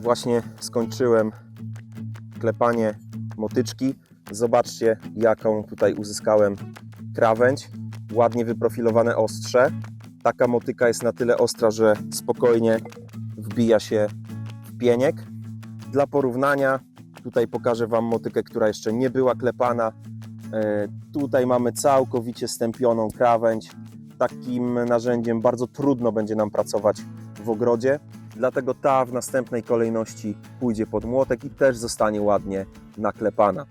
Właśnie skończyłem klepanie motyczki. Zobaczcie, jaką tutaj uzyskałem krawędź. Ładnie wyprofilowane ostrze. Taka motyka jest na tyle ostra, że spokojnie wbija się w pieniek. Dla porównania, tutaj pokażę Wam motykę, która jeszcze nie była klepana. E, Tutaj mamy całkowicie stępioną krawędź. Takim narzędziem bardzo trudno będzie nam pracować w ogrodzie, dlatego ta w następnej kolejności pójdzie pod młotek i też zostanie ładnie naklepana.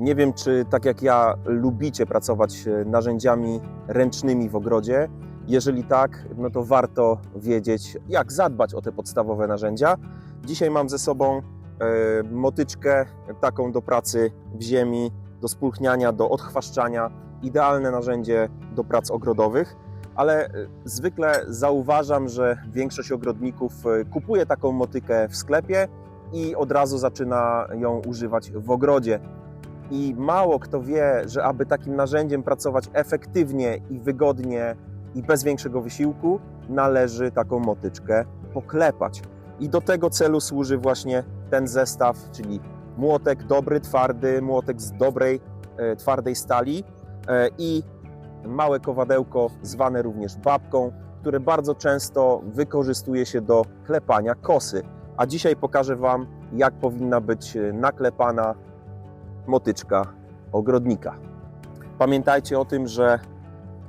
Nie wiem, czy tak jak ja lubicie pracować e, narzędziami ręcznymi w ogrodzie. Jeżeli tak, no to warto wiedzieć, jak zadbać o te podstawowe narzędzia. Dzisiaj mam ze sobą e, motyczkę taką do pracy w ziemi, do spulchniania, do odchwaszczania. Idealne narzędzie do prac ogrodowych, ale e, zwykle zauważam, że większość ogrodników e, kupuje taką motykę w sklepie i od razu zaczyna ją używać w ogrodzie. I mało kto wie, że aby takim narzędziem pracować efektywnie i wygodnie i bez większego wysiłku, należy taką motyczkę poklepać. I do tego celu służy właśnie ten zestaw, czyli młotek dobry, twardy, młotek z dobrej, e, twardej stali i małe kowadełko zwane również babką, które bardzo często wykorzystuje się do klepania kosy. A dzisiaj pokażę Wam, jak powinna być e, naklepana motyczka ogrodnika. Pamiętajcie o tym, że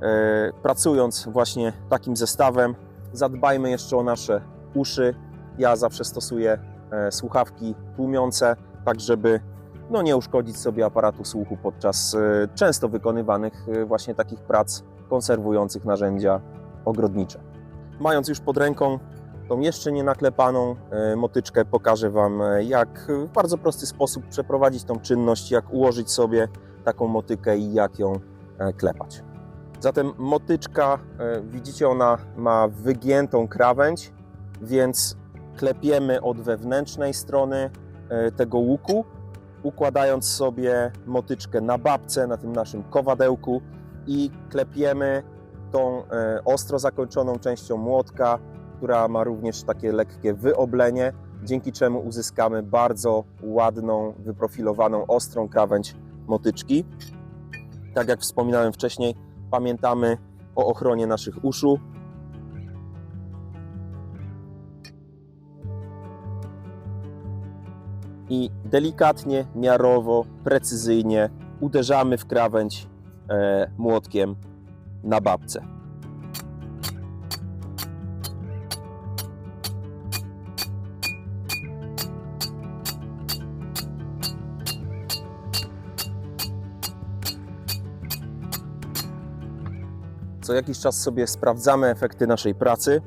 e, pracując właśnie takim zestawem, zadbajmy jeszcze o nasze uszy. Ja zawsze stosuję e, słuchawki tłumiące, tak żeby no, nie uszkodzić sobie aparatu słuchu podczas e, często wykonywanych e, właśnie takich prac konserwujących narzędzia ogrodnicze. Mając już pod ręką tą jeszcze nie naklepaną e, motyczkę, pokażę Wam, jak w bardzo prosty sposób przeprowadzić tą czynność, jak ułożyć sobie taką motykę i jak ją e, klepać. Zatem motyczka, e, widzicie, ona ma wygiętą krawędź, więc klepiemy od wewnętrznej strony e, tego łuku, układając sobie motyczkę na babce, na tym naszym kowadełku i klepiemy tą e, ostro zakończoną częścią młotka, która ma również takie lekkie wyoblenie, dzięki czemu uzyskamy bardzo ładną, wyprofilowaną, ostrą krawędź motyczki. Tak jak wspominałem wcześniej, pamiętamy o ochronie naszych uszu. I delikatnie, miarowo, precyzyjnie uderzamy w krawędź e, młotkiem na babce. Co jakiś czas sobie sprawdzamy efekty naszej pracy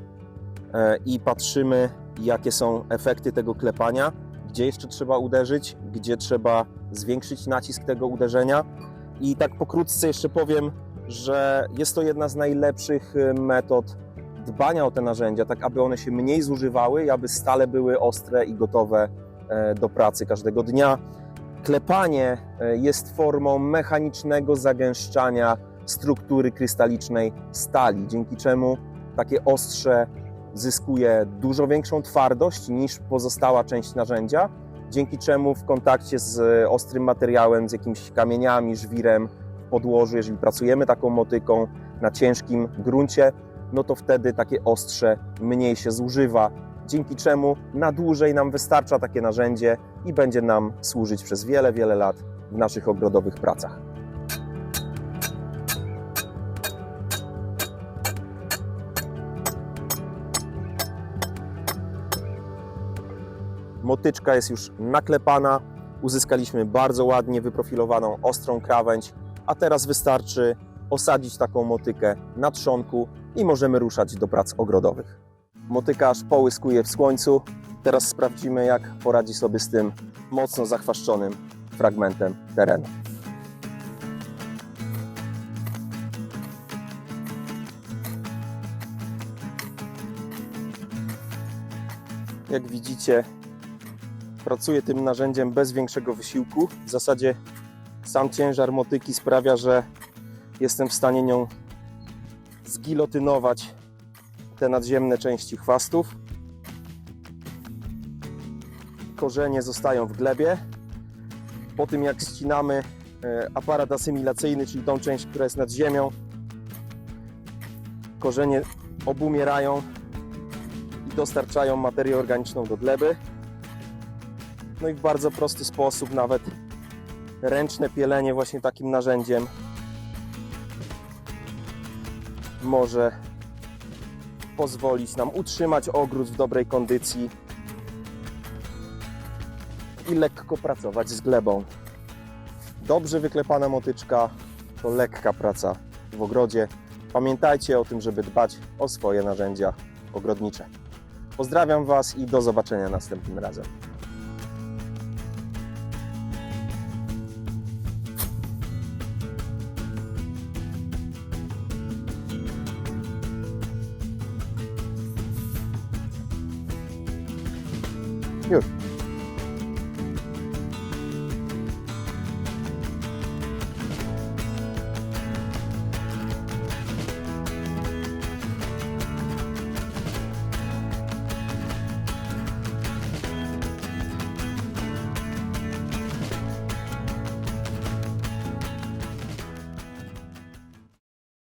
e, i patrzymy, jakie są efekty tego klepania, gdzie jeszcze trzeba uderzyć, gdzie trzeba zwiększyć nacisk tego uderzenia. I tak pokrótce jeszcze powiem, że jest to jedna z najlepszych e, metod dbania o te narzędzia, tak aby one się mniej zużywały i aby stale były ostre i gotowe e, do pracy każdego dnia. Klepanie e, jest formą mechanicznego zagęszczania struktury krystalicznej stali, dzięki czemu takie ostrze zyskuje dużo większą twardość niż pozostała część narzędzia, dzięki czemu w kontakcie z ostrym materiałem, z jakimiś kamieniami, żwirem w podłożu, jeżeli pracujemy taką motyką na ciężkim gruncie, no to wtedy takie ostrze mniej się zużywa, dzięki czemu na dłużej nam wystarcza takie narzędzie i będzie nam służyć przez wiele, wiele lat w naszych ogrodowych pracach. Motyczka jest już naklepana, uzyskaliśmy bardzo ładnie wyprofilowaną, ostrą krawędź, a teraz wystarczy osadzić taką motykę na trzonku i możemy ruszać do prac ogrodowych. Motyka aż połyskuje w słońcu. Teraz sprawdzimy, jak poradzi sobie z tym mocno zachwaszczonym fragmentem terenu. Jak widzicie, pracuję tym narzędziem bez większego wysiłku. W zasadzie sam ciężar motyki sprawia, że jestem w stanie nią zgilotynować te nadziemne części chwastów. korzenie zostają w glebie. Po tym jak ścinamy e, aparat asymilacyjny, czyli tą część, która jest nad ziemią, korzenie obumierają i dostarczają materię organiczną do gleby. No i w bardzo prosty sposób, nawet ręczne pielenie właśnie takim narzędziem może pozwolić nam utrzymać ogród w dobrej kondycji i lekko pracować z glebą. Dobrze wyklepana motyczka to lekka praca w ogrodzie. Pamiętajcie o tym, żeby dbać o swoje narzędzia ogrodnicze. Pozdrawiam Was i do zobaczenia następnym razem. Görüşürüz.